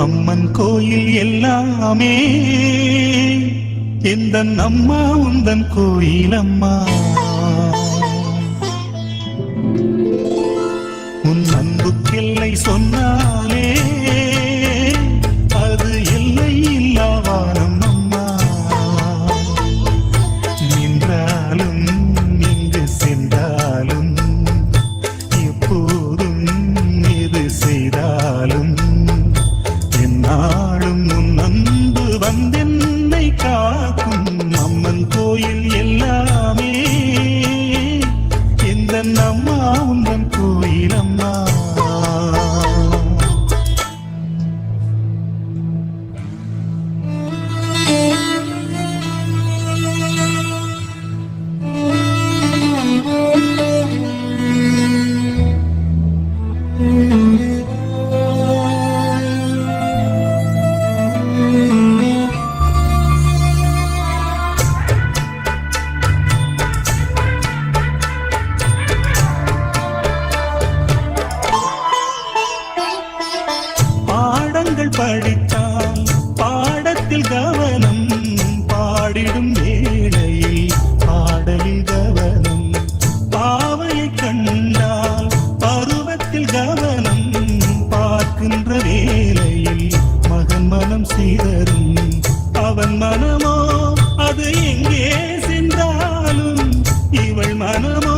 அம்மன் கோயில் எல்லாமே. எந்த அம்மா உந்தன் கோயிலம்மா. மனம் சிதறும். அவன் மனமோ அது எங்கே சென்றாலும். இவள் மனமோ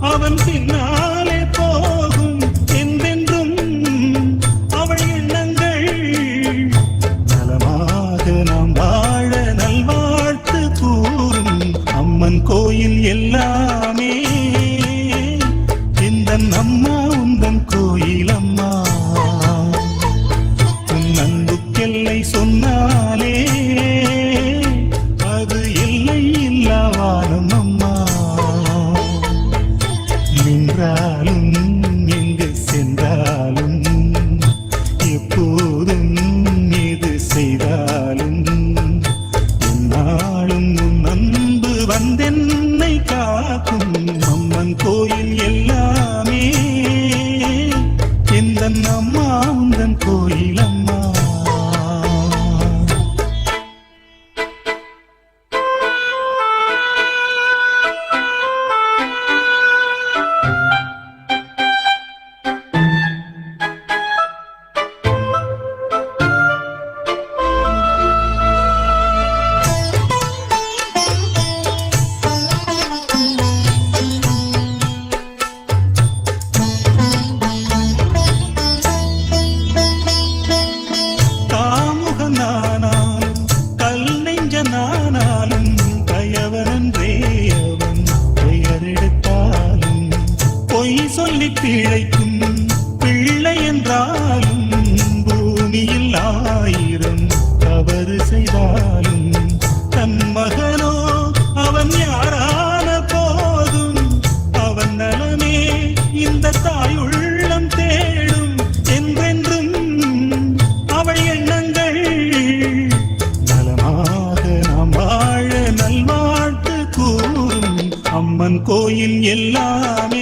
அவன் பின்னாலே போகும். என்றென்றும் அவள் எண்ணங்கள். நலமாக நாம் வாழ நல்வாழ்த்து கூறும். அம்மன் கோயில் எல்லாமே. இந்த நம்ம அவன் பெயரெடுத்தாலும் பொய் சொல்லி பிழைக்கும் பிள்ளை என்றாலும் கோயில் எல்லாமே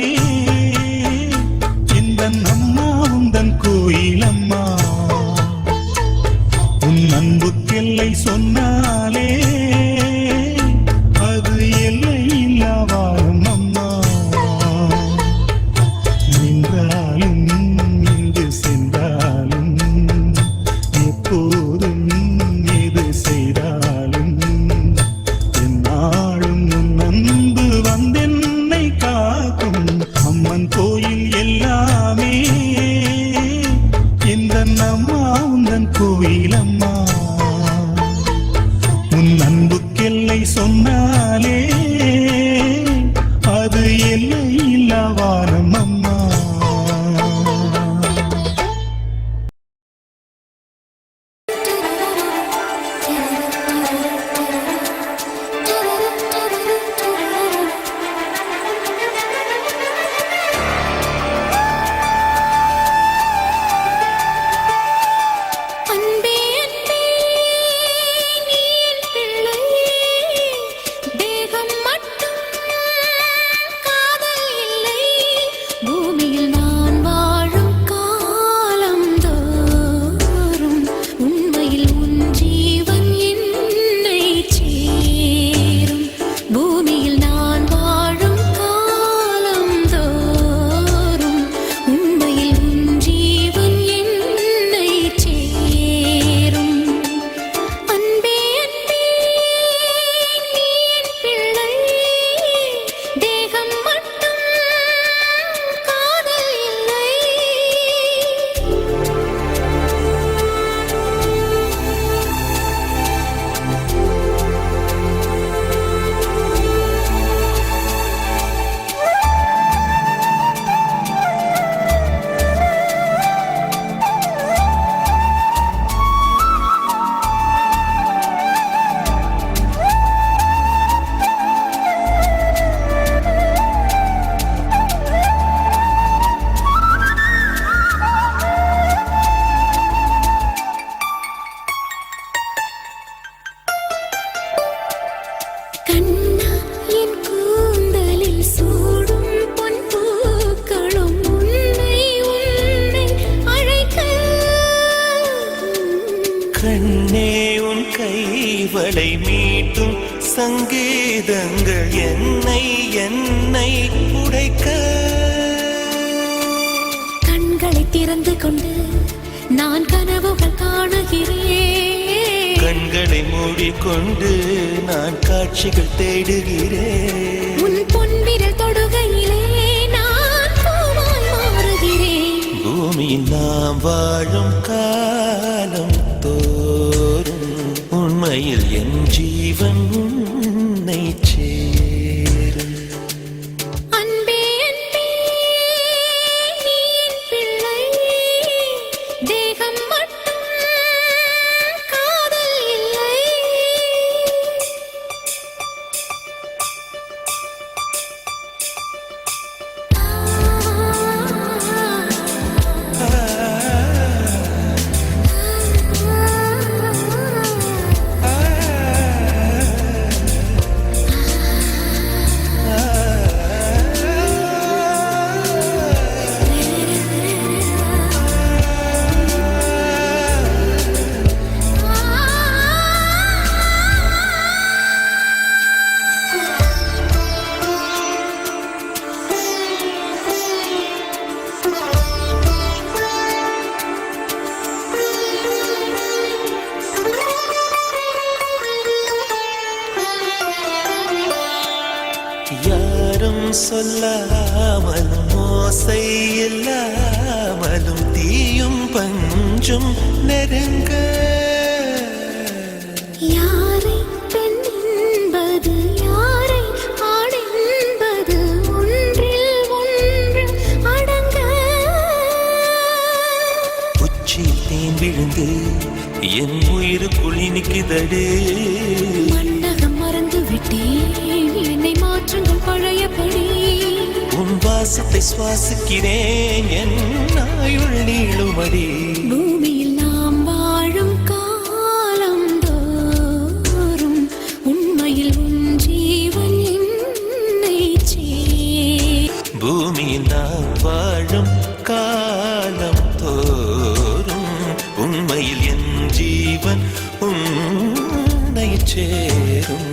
அன்புக்கெல்லை சொன்னாலே அது எல்லை இல்லவான கைவளை மீட்டும் சங்கீதங்கள் என்னை என்னை உடைக்க. கண்களை திறந்து கொண்டு நான் கனவுகள் காணுகிறேன். கண்களை மூடிக்கொண்டு நான் காட்சிகள் தேடுகிறேன். உன் பொன்விரல் தொடுகையிலே நான் மாறுகிறேன். பூமியில் நாம் வாழும் உண்மையில் என் ஜீவன் யாரும் சொல்லாமலும் மோசை இல்லாமலும் தீயும் பஞ்சும் நெருங்க. யாரை பெண் என்பது யாரை ஆண் என்பது ஒன்றில் ஒன்று அடங்க. உச்சி தேன் விழுந்து என் உயிருக்குள் இனிக்குதடு மன்னகம் மறந்து விட்டேன் பழையபடி உன் வாசத்தை சுவாசிக்கிறேன். என் ஆயுள் நீளுமடி பூமியில் நாம் வாழும் காலம் தோறும் உண்மையில் உன் ஜீவன் என்னை பூமியில் நாம் வாழும் காலம் தோறும் உண்மையில் என் ஜீவன் உன்னை சேரும்.